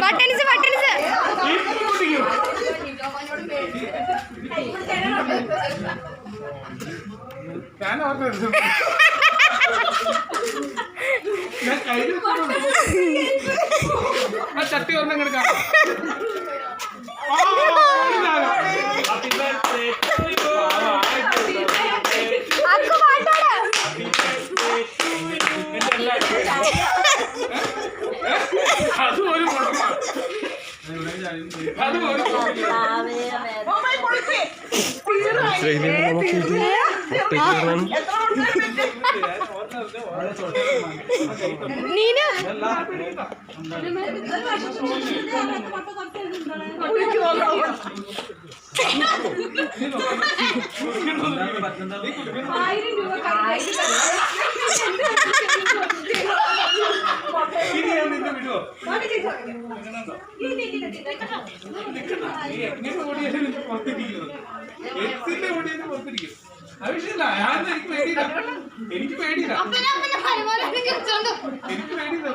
Buttons buttons. ഞാൻ ഓർമ്മ ഞാൻ ആ ചട്ടി ഒന്നും ഇങ്ങോട്ട് കാണാം ആ, ഇതാണ്. അക്കു പാട്ടാണ് അത് ഒരു കുഴപ്പമാണ് അത് ഒരു കുഴപ്പമില്ല. നീന ഇനി ഞാൻ നിന്നെ വിടുവോ? നീ എങ്ങനെ ഓടിയാലും പുറത്തിരിക്കുന്നത്. എത്തിന്റെ ഓടിയാലും പുറത്തിരിക്കും. അത് വിഷയമല്ല. ഞാൻ എനിക്ക് പേടിയില്ല. എനിക്ക് പേടിയില്ല. എനിക്ക് പേടിയില്ല.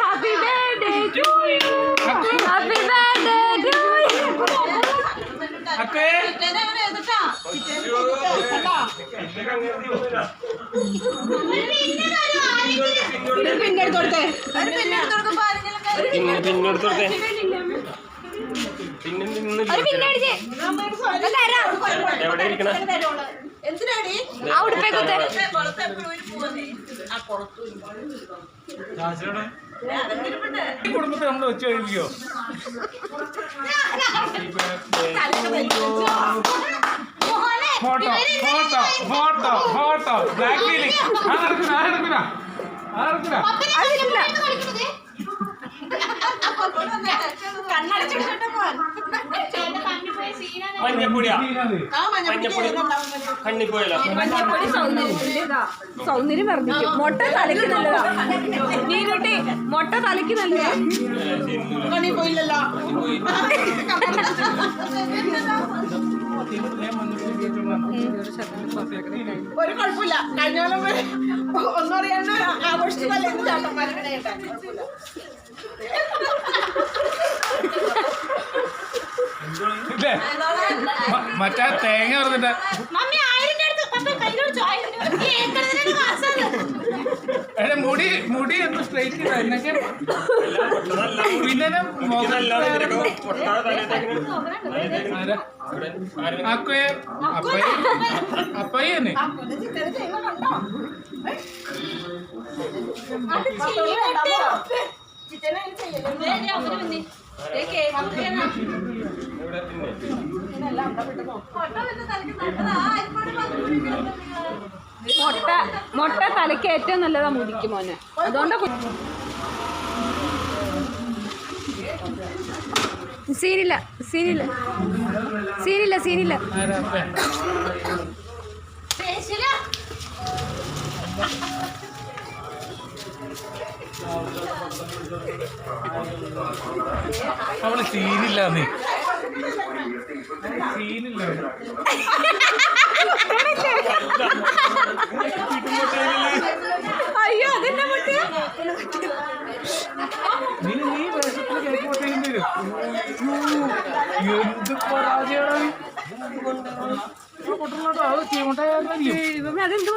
Happy birthday to you happy birthday to you അക്കേ. പിന്നെ പിന്നോടുത്തോട്ടെ പിന്നെ നിന്ന് ഒരു പിന്നടിച്ച് തരാം. എവിടെ ഇരിക്കണ? എന്തിനാടി? ആ ഉടുപ്പേ കുത്തേ ഈ കുടുംബത്തെ നമ്മൾ വെച്ച് കഴിക്കോ photo photo photo photo. Blackmailing ആ നടക്കുന്ന ആ നടക്കുന്ന ആ നടക്കുന്ന മഞ്ഞപ്പൊടിയാ. ആ മഞ്ഞപ്പൊടി. കണ്ണിപ്പോയല്ലോ. മഞ്ഞപ്പൊടി സൗന്ദര്യത്തിന്റെതാ സൗന്ദര്യം വർദ്ധിക്കും. മുട്ട തലയ്ക്ക് നല്ലതാ നീനുട്ടി മുട്ട തലയ്ക്ക് നല്ലതാ പോയില്ലല്ലോ ഒരു കുഴപ്പമില്ല. കഴിഞ്ഞ കൊല്ലം വരെ ഒന്നും അറിയാണ്ട് ആഘോഷിച്ചതല്ല ചാട്ടന്മാരുടെ മറ്റേ തേങ്ങ പറഞ്ഞിട്ട് മുടി മുടി ഒന്ന് സ്ട്രൈറ്റ് എന്നൊക്കെ പിന്നെ അക്കയെ അപ്പയെ ഇവിടെ ചിറ്റനെ ചെയ്യല്ലേ അവർ വന്നേ കേക്ക് മുറിക്കാനാ മുട്ട മുട്ട തലയ്ക്ക് ഏറ്റവും നല്ലതാ മുടിക്ക് മോനെ. അതുകൊണ്ട് സീനില്ല സീനില്ല. സീനില്ല സീനില്ല. അവൾ സീനില്ല നീ. സീനില്ല. എന്ത് പരാജയമാണ് പൊട്ടണോട്ടോ അത് ദൈവമേ അതെന്ത്